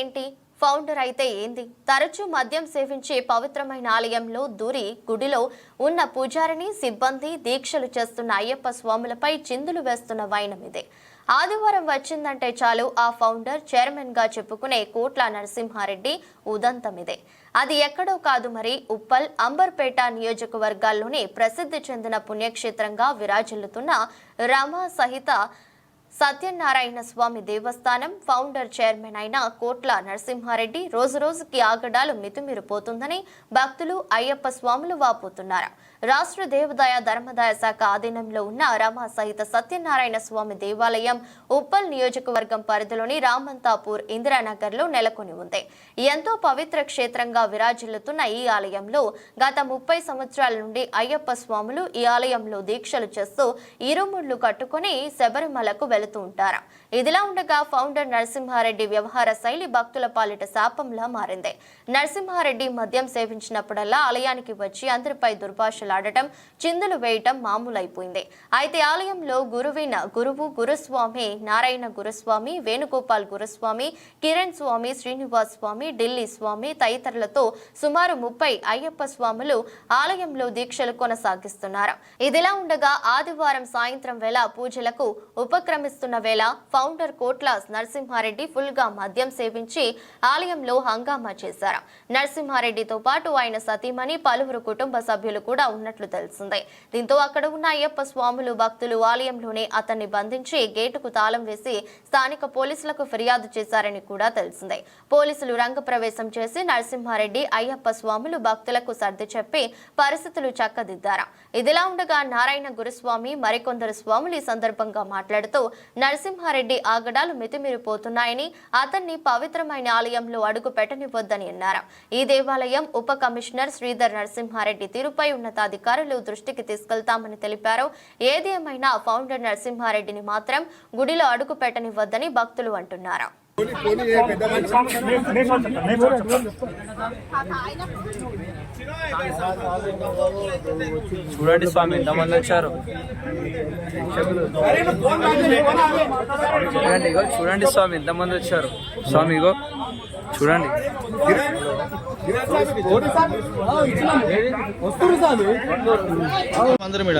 ఏంటి? ఫౌండర్ అయితే ఏంది? తరచూ మద్యం సేవించే పవిత్రమైన ఆలయంలో దూరి గుడిలో ఉన్న పూజారిని సిబ్బంది దీక్షలు చేస్తున్న అయ్యప్ప స్వాములపై చిందులు వేస్తున్న వైనం ఇదే. ఆదివారం వచ్చిందంటే చాలు ఆ ఫౌండర్ చైర్మన్గా చెప్పుకునే కోట్ల నరసింహారెడ్డి ఉదంతం ఇదే. అది ఎక్కడో కాదు మరి ఉప్పల్ అంబర్పేట నియోజకవర్గాల్లోనే ప్రసిద్ధి చెందిన పుణ్యక్షేత్రంగా విరాజిల్లుతున్న రమ సహిత సత్యనారాయణ స్వామి దేవస్థానం ఫౌండర్ చైర్మన్ అయిన కోట్ల నరసింహారెడ్డి రోజు రోజుకి ఆగడాలు మితిమీరిపోతుందని భక్తులు అయ్యప్ప స్వాములు వాపోతున్నారు. రాష్ట్ర దేవదాయ ధర్మదాయ శాఖ ఆధీనంలో ఉన్న రమ సహిత సత్యనారాయణ స్వామి దేవాలయం ఉప్పల్ నియోజకవర్గం పరిధిలోని రామంతాపూర్ ఇందిరానగర్లో నెలకొని ఉంది. ఎంతో పవిత్ర క్షేత్రంగా విరాజిల్లుతున్న ఈ ఆలయంలో గత ముప్పై సంవత్సరాల నుండి అయ్యప్ప స్వాములు ఈ ఆలయంలో దీక్షలు చేస్తూ ఇరుముళ్ళు కట్టుకుని శబరిమలకు వెళుతూ ఉంటారు. ఇదిలా ఉండగా ఫౌండర్ నరసింహారెడ్డి వ్యవహార శైలి భక్తుల పాలిట శాపంలా మారింది. నరసింహారెడ్డి మద్యం సేవించినప్పుడల్లా ఆలయానికి వచ్చి అందరిపై దుర్భాషలాడటం చిందులు వేయటం మామూలైపోయింది. అయితే ఆలయంలో గురువైన గురువు గురుస్వామి నారాయణ గురుస్వామి వేణుగోపాల్ గురుస్వామి కిరణ్ స్వామి శ్రీనివాస్ స్వామి ఢిల్లీ స్వామి తదితరులతో సుమారు ముప్పై అయ్యప్ప స్వాములు ఆలయంలో దీక్షలు కొనసాగిస్తున్నారు. ఇదిలా ఉండగా ఆదివారం సాయంత్రం వేళ పూజలకు ఉపక్రమిస్తున్న వేళ ఫౌండర్ కోట్ల నరసింహారెడ్డి ఫుల్గా మద్యం సేవించి ఆలయంలో హంగామా చేశారు. నరసింహారెడ్డితో పాటు ఆయన సతీమణి పలువురు కుటుంబ సభ్యులు కూడా ఉన్నట్లు తెలిసిందే. దీంతో అక్కడ ఉన్న అయ్యప్ప స్వాములు భక్తులు ఆలయంలోనే అతన్ని బంధించి గేటుకు తాళం వేసి స్థానిక పోలీసులకు ఫిర్యాదు చేశారని కూడా తెలిసిందే. పోలీసులు రంగప్రవేశం చేసి నరసింహారెడ్డి అయ్యప్ప స్వాములు భక్తులకు సర్ది చెప్పి పరిస్థితులు చక్కదిద్దారు. ఇదిలా ఉండగా నారాయణ గురుస్వామి మరికొందరు స్వాములు ఈ సందర్భంగా మాట్లాడుతూ నరసింహారెడ్డి ఆగడాలు మితిమీరిపోతున్నాయని అతన్ని పవిత్రమైన ఆలయంలో అడుగు పెట్టనివ్వొద్దని అన్నారు. ఈ దేవాలయం ఉప కమిషనర్ శ్రీధర్ నరసింహారెడ్డి తీరుపై ఉన్నతాధికారులు దృష్టికి తీసుకెళ్తామని తెలిపారు. ఏది ఏమైనా ఫౌండర్ నరసింహారెడ్డిని మాత్రం గుడిలో అడుగు పెట్టనివ్వొద్దని భక్తులు అంటున్నారు. చూడండి స్వామి ఎంతమంది వచ్చారు. చూడండి ఇగో చూడండి స్వామి ఎంతమంది వచ్చారు. స్వామి ఇగో చూడండి.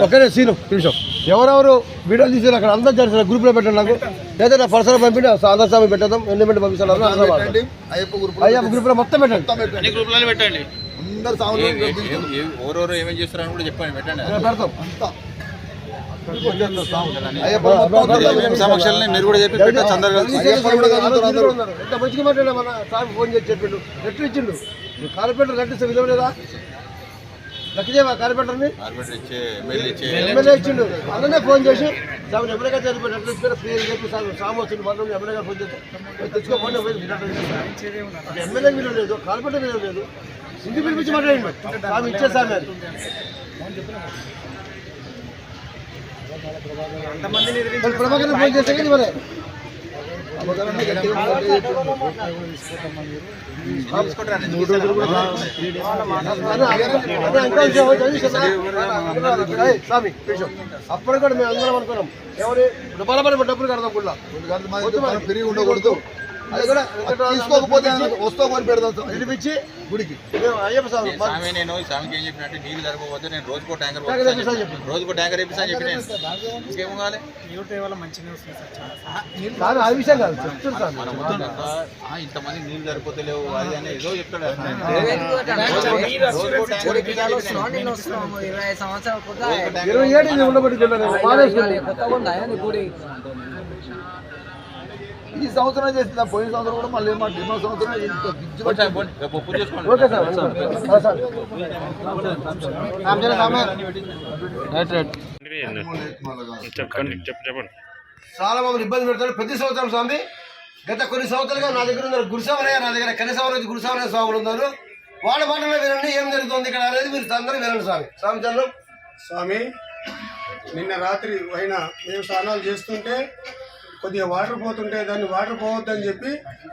ఒకరే సీను నిమిషం. ఎవరెవరు వీడియోలు తీసి అక్కడ? అందరూ జరిసిన గ్రూప్లో పెట్టండి నాకు. లేదా నా పర్సనల్ పంపిండి ఆధార్ స్వామి పెట్టదాం ఎన్ని పంపిస్తాను పెట్టండి అయ్యప్ప గ్రూప్ అయ్యా గ్రూప్లో మొత్తం పెట్టండి. పెట్టండి. అందరు సాగులు ఎవరెవరు ఏమేమి చేస్తారని కూడా చెప్పండి పెట్టండి. పెడతాం. ఏమేమి సమక్షాలని మీరు కూడా చెప్పి పెట్టచ్చు అందరు. ఎంత మంచిగా మాట్లాడా మన స్వామి ఫోన్ చేసి చెప్పిండు. లెటర్ ఇచ్చిండు. నువ్వు కార్పొరేటర్ లెటర్ ఇస్తే విలువ లేదా? లెక్క చేయవా ఎమ్మెల్యే ఇచ్చిండు. అందరినీ ఫోన్ చేసి సార్ ఎమ్మెల్యే గారు చనిపోయి లెటర్ ఇచ్చారు ఫ్రీ అని చెప్పి సార్ సాము వచ్చింది మనం ఎమ్మెల్యే గారు ఫోన్ చేస్తే "మీరు ఇచ్చేస్తారు." ఎమ్మెల్యే విలువ లేదు కార్పొరేటర్ విలువ లేదు. ఇంటికి పిలిపించి మాట్లాడండి సామి ఇచ్చే సార్ అది. మరి ప్రభాకర్ ఫోన్ చేస్తే మరి స్వామి అప్పుడు కూడా మేము అందరం అనుకున్నాం. ఎవరి బలపడి డబ్బులు కడదాం కూడా. పెరిగి ఉండకూడదు. అది కూడా తీసుకోకపోతే పెడదాం. పిలిపించి గుడికి. అయ్యప్ప స్వామి స్వామి నేను స్వామికి ఏం చెప్పినట్టు నీళ్ళు సరిపోతే నేను రోజుకో ట్యాంకర్. రోజుకో ట్యాంకర్ వేపిస్తా అని చెప్పి నేను. ఇంకేం కావాలి? ఆ విషయం కాదు ఇంతమంది నీళ్ళు సరిపోతలేవు అది అని ఏదో చెప్తాడు. ఇరవై ఏడు ఉండబట్టి ఈ సంవత్సరం చేసిన పోయిన సంవత్సరం కూడా మళ్ళీ మా డిమాండ్ సంవత్సరం ఓకే సార్. చాలా మమ్మల్ని ఇబ్బంది పెడతాడు ప్రతి సంవత్సరం స్వామి గత కొన్ని సంవత్సరాలుగా నా దగ్గర ఉన్నారు గురుసామరయ్య నా దగ్గర కనీసం గురుసామరయ్య స్వాములు ఉన్నారు. వాళ్ళ మాటలో వినండి ఏం జరుగుతుంది ఇక్కడ అనేది మీరు అందరూ వినండి స్వామి. స్వామి చంద్రం స్వామి నిన్న రాత్రి అయిన మేము స్నానాలు చేస్తుంటే కొద్దిగా వాటర్ పోతుంటే దాన్ని వాటర్ పోవద్దని చెప్పి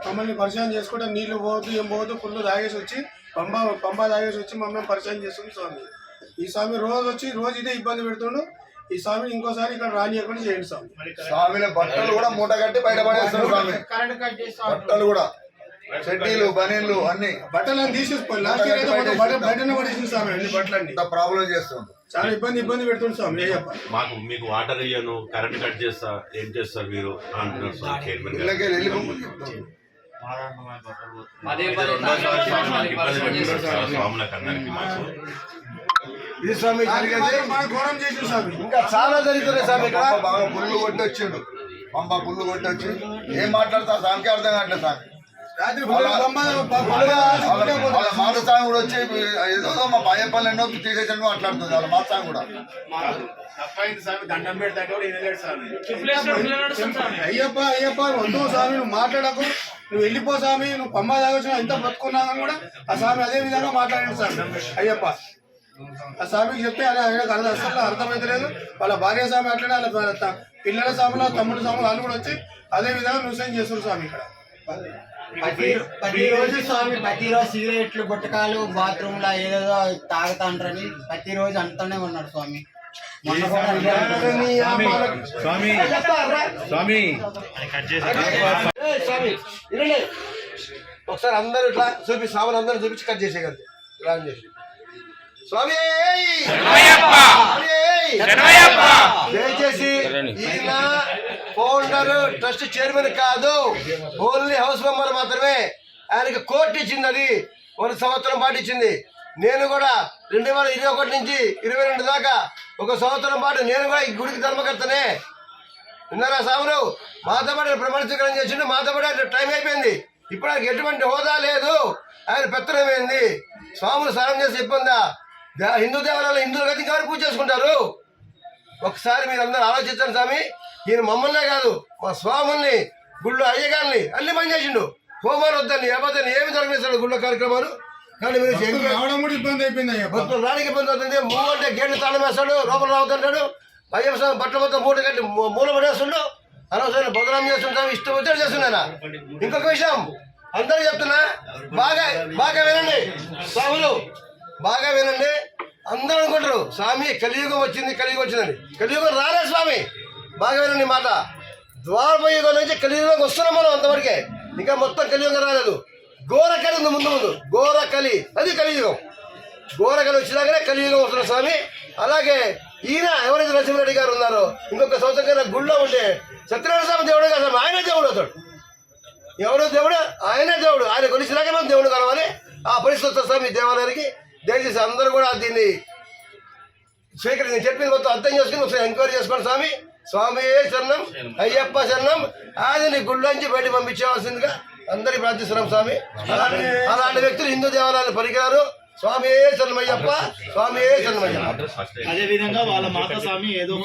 మమ్మల్ని పరిచయం చేసుకుంటే నీళ్ళు పోవద్దు ఏం పోవద్దు ఫుల్ తాగేసి వచ్చి పంబ పంబ తాగేసి వచ్చి మమ్మల్ని పరిచయం చేస్తుంది స్వామి. ఈ స్వామి రోజు వచ్చి రోజు ఇదే ఇబ్బంది పెడుతుండు. ఈ స్వామిని ఇంకోసారి ఇక్కడ రానియకుండా చేయండి స్వామి. స్వామిని బట్టలు కూడా మూట కట్టి బయట పడేస్తారు స్వామి. బట్టలు కూడా. చెడ్డీలు బనీళ్ళు అన్ని. బట్టలను తీసేసుకోండి. లాస్ట్ ఇయర్ అయితే మొత్తం బట్ట బయటనే పడేసింది స్వామి. అన్ని బట్టలన్నీ. ఇంత ప్రాబ్లం చేస్తుంది చాలా ఇబ్బంది ఇబ్బంది పెడుతుంది స్వామి అయ్యప్ప మాకు మీకు వాటర్ ఇయ్యను కరెంట్ కట్ చేస్తా ఏం చేస్తారు మీరు? అంటున్నారు సార్ చైర్మన్ సార్ ఇంకా చాలా జరుగుతున్నాయి స్వామి ఇక్కడ. బాగా పుల్లు కొట్టి వచ్చిండు పంప పుల్లు కొట్టి వచ్చి ఏం మాట్లాడతా సామికి అర్థం కావట్లేదు సామి వాళ్ళ సాంగ్ కూడా వచ్చి ఏదో మా భయపల్లి ఎన్నో తీసేసాను మాట్లాడుతుంది వాళ్ళ మాట సాంగ్ కూడా. అయ్యప్ప అయ్యప్ప వద్దు స్వామి నువ్వు మాట్లాడకు నువ్వు వెళ్ళిపో స్వామి నువ్వు పమ్మ తాగొచ్చిన ఎంత బతుకున్నా కానీ కూడా ఆ స్వామి అదే విధంగా మాట్లాడండి స్వామి అయ్యప్ప ఆ స్వామికి చెప్తే అలా ఆయనకు అర్థం అసలు అర్థమైతలేదు వాళ్ళ భార్య స్వామి అట్లనే వాళ్ళ పిల్లల స్వాములు తమ్ముడు స్వాములు వాళ్ళు కూడా వచ్చి అదే విధంగా న్యూసెన్స్ చేస్తున్నారు స్వామి ఇక్కడ. ప్రతి ప్రతిరోజు స్వామి ప్రతిరోజు సిగరెట్లు గుట్టకాలు బాత్రూమ్లో ఏదేదో తాగుతా అంటారని ప్రతిరోజు అంటూనే ఉన్నాడు స్వామి. మొన్న కూడా స్వామి? స్వామి ఏయ్ స్వామి. వినండి ఒకసారి అందరూ ఇట్లా చూపి స్వామిని అందరూ చూపించి కట్ చేసేయగలరు. ఇలా చేసి. స్వామి స్వామి! దయచేసి ఈయన ఫౌండర్ ట్రస్ట్ చైర్మన్ కాదు ఓన్లీ హౌస్ మెంబర్ మాత్రమే. ఆయనకి కోర్టు ఇచ్చింది అది ఒక సంవత్సరం పాటు ఇచ్చింది. నేను కూడా రెండు వేల ఇరవై ఒకటి నుంచి ఇరవై రెండు దాకా ఒక సంవత్సరం పాటు నేను కూడా ఈ గుడికి ధర్మకర్తనే. విన్నారా సాములు? మాతో పాటు ప్రమాణ స్వీకారం చేసిండు మాతో పాటు టైం అయిపోయింది. ఇప్పుడు ఆయనకి ఎటువంటి హోదా లేదు. ఆయన పెత్తనమైంది స్వాములు స్నానం చేసి ఇబ్బందా? హిందూ దేవాలయాలు హిందువులు గతి గారు పూజ చేసుకుంటారు. ఒకసారి మీరు అందరూ ఆలోచించండి స్వామి. ఈయన మమ్మల్నే కాదు మా స్వాముల్ని గుళ్ళో అయ్యగారిని అన్ని పని చేసిండు. హోమాలు వద్దని అబద్ధాన్ని ఏమి జరగలేదు గుళ్ళో కార్యక్రమాలు. కానీ మీరు ఇబ్బంది అయిపోయింది భక్తులు రానికి ఇబ్బంది అవుతుంది. మూడు అంటే గేట్లు తాళం వేస్తాడు లోపల రావుతుంటాడు అయ్యప్ప స్వామి బట్టలు మొత్తం మూట కట్టి మూ- మూల పడేస్తుండు. అనవసరం బదనాం చేస్తుంటాం ఇష్టం వచ్చాడు చేస్తున్నానా ఇంకొక విషయం అందరూ చెప్తున్నా బాగా బాగా వినండి స్వాములు బాగా వినండి. అందరూ అనుకుంటారు స్వామి కలియుగం వచ్చింది కలియుగం వచ్చిందని. కలియుగం రాలే స్వామి. బాగా వినండి మాట. ద్వారపయుగం నుంచి కలియుగం వస్తున్నాం మనం అంతవరకే. ఇంకా మొత్తం కలియుగం రాలేదు. గోరకలి ఉంది ముందు ముందు. గోరకలి అది కలియుగం. గోరకలి వచ్చినాకనే కలియుగం వస్తున్న స్వామి. అలాగే ఈయన ఎవరైతే నరసింహారెడ్డి గారు ఉన్నారో ఇంకొక సంవత్సరం గుళ్ళో ఉంటే సత్యనారాయణ స్వామి దేవుడు కాదు స్వామి, ఆయనే దేవుడు అవుతాడు ఎవడో దేవుడు? ఆయనే దేవుడు. ఆయన కొలిసినాకే మనం దేవుడు కలవాలి. ఆ పరిస్థితి స్వామి దేవాలయానికి దయచేసి అందరూ కూడా దీన్ని స్వీకరి నేను చెప్పింది మొత్తం అర్థం చేసుకుని ఒకసారి ఎంక్వైరీ చేసుకోండి స్వామి. స్వామి శరణం అయ్యప్ప శరణం ఆదిని గుళ్ళోంచి బయట పంపించవలసిందిగా అందరి ప్రార్థిస్తున్నాం స్వామి. అలాంటి వ్యక్తులు హిందూ దేవాలయాలు పలికారు స్వామి శరణం అయ్యప్ప స్వామి శరణం అయ్యప్ప. ఫస్ట్ అదే విధంగా వాళ్ళ మాత స్వామి ఏదో